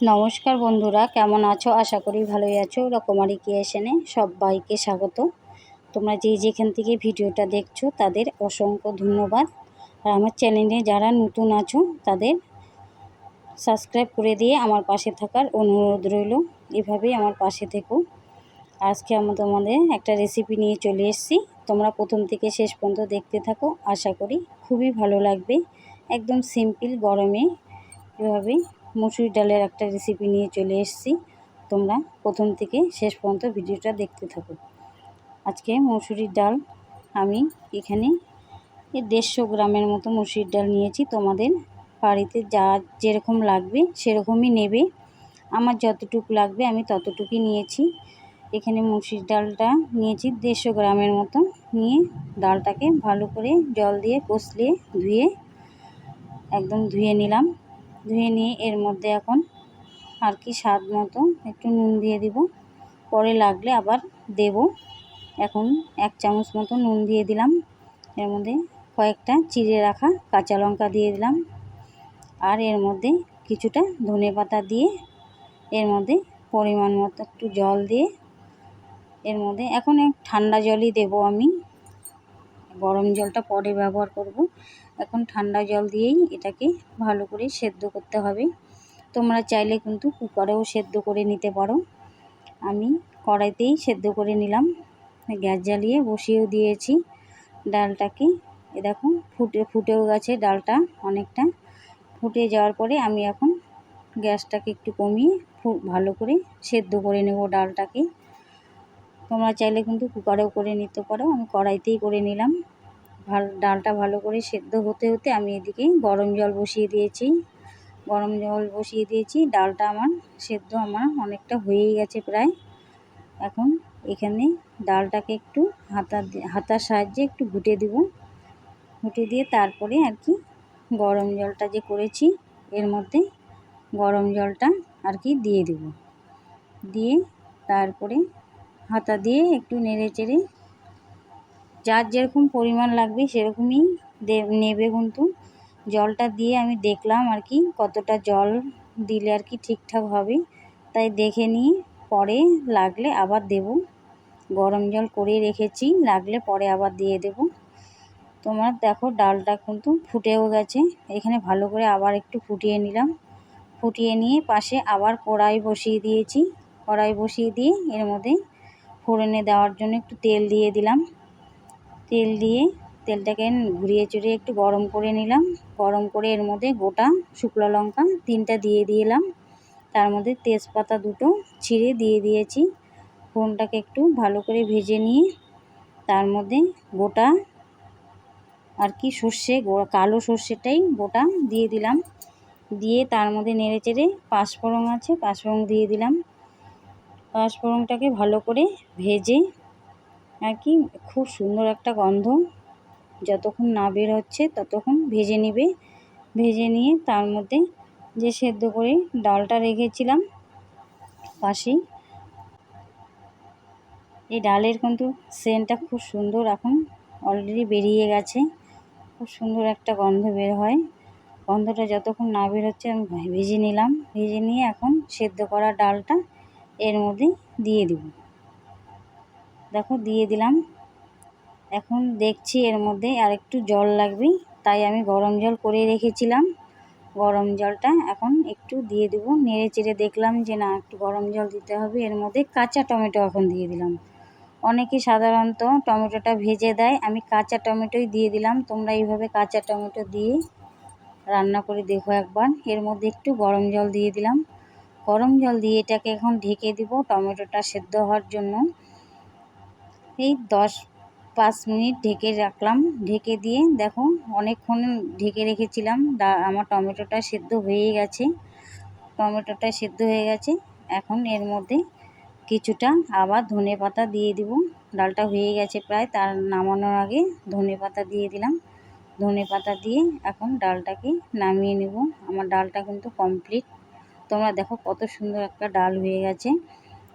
নমস্কার বন্ধুরা, কেমন আছো? আশা করি ভালোই আছো। রকমারি ক্রিয়েশনে সবাইকে স্বাগত। তোমরা যে যেখান থেকে ভিডিওটা দেখছ, তাদের অসংখ্য ধন্যবাদ। আর আমার চ্যানেলে যারা নতুন আছো, তাদের সাবস্ক্রাইব করে দিয়ে আমার পাশে থাকার অনুরোধ রইল। এভাবেই আমার পাশে থেকো। আজকে আমি তোমাদের একটা রেসিপি নিয়ে চলে এসেছি। তোমরা প্রথম থেকে শেষ পর্যন্ত দেখতে থাকো। আশা করি খুবই ভালো লাগবে। একদম সিম্পল গরমে এভাবে মুসুর ডালের একটা রেসিপি নিয়ে চলে এসেছি। তোমরা প্রথম থেকে শেষ পর্যন্ত ভিডিওটা দেখতে থাকো। আজকে মুসুরির ডাল আমি এখানে দেড়শো গ্রামের মতো মুসুরির ডাল নিয়েছি। তোমাদের বাড়িতে যা যেরকম লাগবে সেরকমই নেবে। আমার যতটুকু লাগবে আমি ততটুকুই নিয়েছি। এখানে মুসুরির ডালটা নিয়েছি দেড়শো গ্রামের মতো। নিয়ে ডালটাকে ভালো করে জল দিয়ে কষলিয়ে ধুয়ে একদম ধুয়ে নিলাম। ধুয়ে নিয়ে এর মধ্যে এখন আর কি স্বাদ মতো একটু নুন দিয়ে দিব। পরে লাগলে আবার দেব। এখন এক চামচ মতো নুন দিয়ে দিলাম। এর মধ্যে কয়েকটা চিড়ে রাখা কাঁচা লঙ্কা দিয়ে দিলাম। আর এর মধ্যে কিছুটা ধনে পাতা দিয়ে এর মধ্যে পরিমাণ মতো একটু জল দিয়ে এর মধ্যে এখন ঠান্ডা জলই দেব আমি। গরম জলটা পরে ব্যবহার করব। এখন ঠান্ডা জল দিয়েই এটাকে ভালো করে সেদ্ধ করতে হবে। তোমরা চাইলে কিন্তু কুকারেও সেদ্ধ করে নিতে পারো। আমি কড়াইতেই সেদ্ধ করে নিলাম। গ্যাস জ্বালিয়ে বসিয়েও দিয়েছি ডালটাকে। এ দেখো, ফুটে, ফুটেও গেছে ডালটা অনেকটা। ফুটে যাওয়ার পরে আমি এখন গ্যাসটাকে একটু কমিয়ে ভালো করে সেদ্ধ করে নেব ডালটাকে। তোমরা চাইলে কিন্তু কুকারেও করে নিতে পারো। আমি কড়াইতেই করে নিলাম। ভালো, ডালটা ভালো করে সেদ্ধ হতে হতে আমি এদিকে গরম জল বসিয়ে দিয়েছি। গরম জল বসিয়ে দিয়েছি। ডালটা আমার সেদ্ধ আমার অনেকটা হয়েই গেছে প্রায়। এখন এখানে ডালটাকে একটু হাতা হাতার সাহায্যে একটু ঘুটে দিব। ঘুটে দিয়ে তারপরে আর কি গরম জলটা যে করেছি, এর মধ্যে গরম জলটা আর কি দিয়ে দেব। দিয়ে তারপরে হাতা দিয়ে একটু নেড়ে চেড়ে যার যেরকম পরিমাণ লাগবে সেরকমই নেবে কিন্তু। জলটা দিয়ে আমি দেখলাম আর কি কতটা জল দিলে আর কি ঠিকঠাক হবে। তাই দেখে নিয়ে পরে লাগলে আবার দেব। গরম জল করে রেখেছি, লাগলে পরে আবার দিয়ে দেব। তোমার দেখো ডালটা কিন্তু ফুটেও গেছে। এখানে ভালো করে আবার একটু ফুটিয়ে নিলাম। ফুটিয়ে নিয়ে পাশে আবার কড়াই বসিয়ে দিয়েছি। কড়াই বসিয়ে দিয়ে এর মধ্যে ফোড়নে দেওয়ার জন্য একটু তেল দিয়ে দিলাম। তেল দিয়ে তেলটাকে ঘুরিয়ে চুরিয়ে একটু গরম করে নিলাম। গরম করে এর মধ্যে গোটা শুকনো লঙ্কা তিনটা দিয়ে দিলাম। তার মধ্যে তেজপাতা দুটো ছিঁড়ে দিয়ে দিয়েছি। ফোনটাকে একটু ভালো করে ভেজে নিয়ে তার মধ্যে গোটা আর কি সর্ষে কালো সর্ষেটাই গোটা দিয়ে দিলাম। দিয়ে তার মধ্যে নেড়ে চেড়ে পাঁচফোড়ন আছে, পাঁচফোড়ন দিয়ে দিলাম। পাঁচফোড়নটাকে ভালো করে ভেজে আর কি খুব সুন্দর একটা গন্ধ। যতক্ষণ না বের হচ্ছে ততক্ষণ ভেজে নেবে। ভেজে নিয়ে তার মধ্যে যে সেদ্ধ করে ডালটা রেখেছিলাম পাশেই এই ডালের কিন্তু সেন্টটা খুব সুন্দর এখন অলরেডি বেরিয়ে গেছে। খুব সুন্দর একটা গন্ধ বের হয়। গন্ধটা যতক্ষণ না বের হচ্ছে আমি ভেজে নিলাম। ভেজে নিয়ে এখন সেদ্ধ করা ডালটা এর মধ্যে দিয়ে দেব। দেখো দিয়ে দিলাম। এখন দেখছি এর মধ্যে আর একটু জল লাগবে, তাই আমি গরম জল করে রেখেছিলাম। গরম জলটা এখন একটু দিয়ে দেবো। নেড়ে চেড়ে দেখলাম যে না, একটু গরম জল দিতে হবে। এর মধ্যে কাঁচা টমেটো এখন দিয়ে দিলাম। অনেকে সাধারণত টমেটোটা ভেজে দেয়। আমি কাঁচা টমেটোই দিয়ে দিলাম। তোমরা এইভাবে কাঁচা টমেটো দিয়ে রান্না করে দেখো একবার। এর মধ্যে একটু গরম জল দিয়ে দিলাম। গরম জল দিয়ে এটাকে এখন ঢেকে দিব, টমেটোটা সেদ্ধ হওয়ার জন্য। এই দশ পাঁচ মিনিট ঢেকে রাখলাম। ঢেকে দিয়ে দেখো, অনেকক্ষণ ঢেকে রেখেছিলাম। আমার টমেটোটা সেদ্ধ হয়ে গেছে। টমেটোটা সেদ্ধ হয়ে গেছে। এখন এর মধ্যে কিছুটা আবার ধনে পাতা দিয়ে দিব। ডালটা হয়ে গেছে প্রায়, তার নামানোর আগে ধনে পাতা দিয়ে দিলাম। ধনে পাতা দিয়ে এখন ডালটাকে নামিয়ে নেব। আমার ডালটা কিন্তু কমপ্লিট। তোমরা দেখো কত সুন্দর একটা ডাল হয়ে গেছে।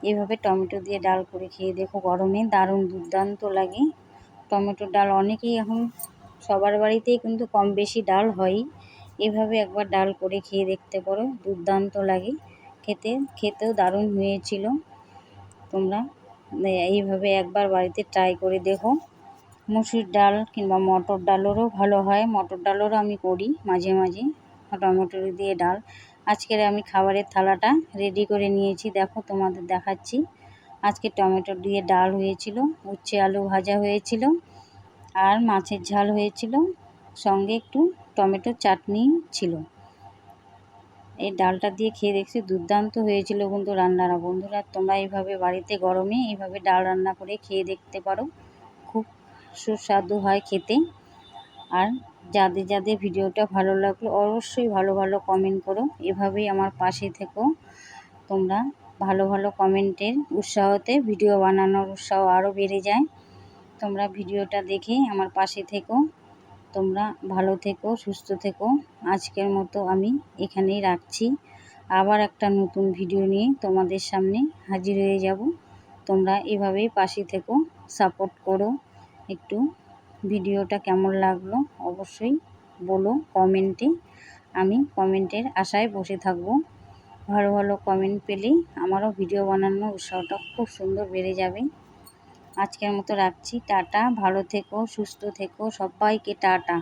এভাবে টমেটো দিয়ে ডাল করে খেয়ে দেখো গরমে, দারুণ দুর্দান্ত লাগে। টমেটোর ডাল অনেকেই এখন সবার বাড়িতেই কিন্তু কম বেশি ডাল হয়ই এভাবে একবার ডাল করে খেয়ে দেখতে পারো, দুর্দান্ত লাগে। খেতে, খেতেও দারুণ হয়েছিল। তোমরা এইভাবে একবার বাড়িতে ট্রাই করে দেখো। মুসুর ডাল কিংবা মটর ডালেরও ভালো হয়। মটর ডালেরও আমি করি মাঝে মাঝে। টমেটো দিয়ে ডাল। আজকের আমি খাবারের থালাটা রেডি করে নিয়েছি। দেখো তোমাদের দেখাচ্ছি। আজকে টমেটো দিয়ে ডাল হয়েছিল, উচ্ছে আলু ভাজা হয়েছিল, আর মাছের ঝাল হয়েছিল, সঙ্গে একটু টমেটো চাটনি ছিল। এই ডালটা দিয়ে খেয়ে দেখছি দুর্দান্ত হয়েছিল কিন্তু রান্নারা বন্ধুরা, তোমরা এইভাবে বাড়িতে গরমে এইভাবে ডাল রান্না করে খেয়ে দেখতে পারো। খুব সুস্বাদু হয় খেতে। আর যাদের যাদের ভিডিওটা ভালো লাগল অবশ্যই ভালো ভালো কমেন্ট করো। এভাবেই আমার পাশে থেকো। তোমরা ভালো ভালো কমেন্টের উৎসাহতে ভিডিও বানানোর উৎসাহ আরও বেড়ে যায়। তোমরা ভিডিওটা দেখে আমার পাশে থেকো। তোমরা ভালো থেকো, সুস্থ থেকো। আজকের মতো আমি এখানেই রাখছি। আবার একটা নতুন ভিডিও নিয়ে তোমাদের সামনে হাজির হয়ে যাব। তোমরা এভাবেই পাশে থেকো সাপোর্ট করো। একটু ভিডিওটা কেমন লাগল অবশ্যই বলো কমেন্টে। আমি কমেন্টের আশায় বসে থাকব। ভালো ভালো কমেন্ট পেলেই আমারও ভিডিও বানানোর উৎসাহটা খুব সুন্দর বেড়ে যাবে। আজকের মতো রাখছি। টাটা। ভালো থেকো, সুস্থ থেকো। সবাইকে টাটা।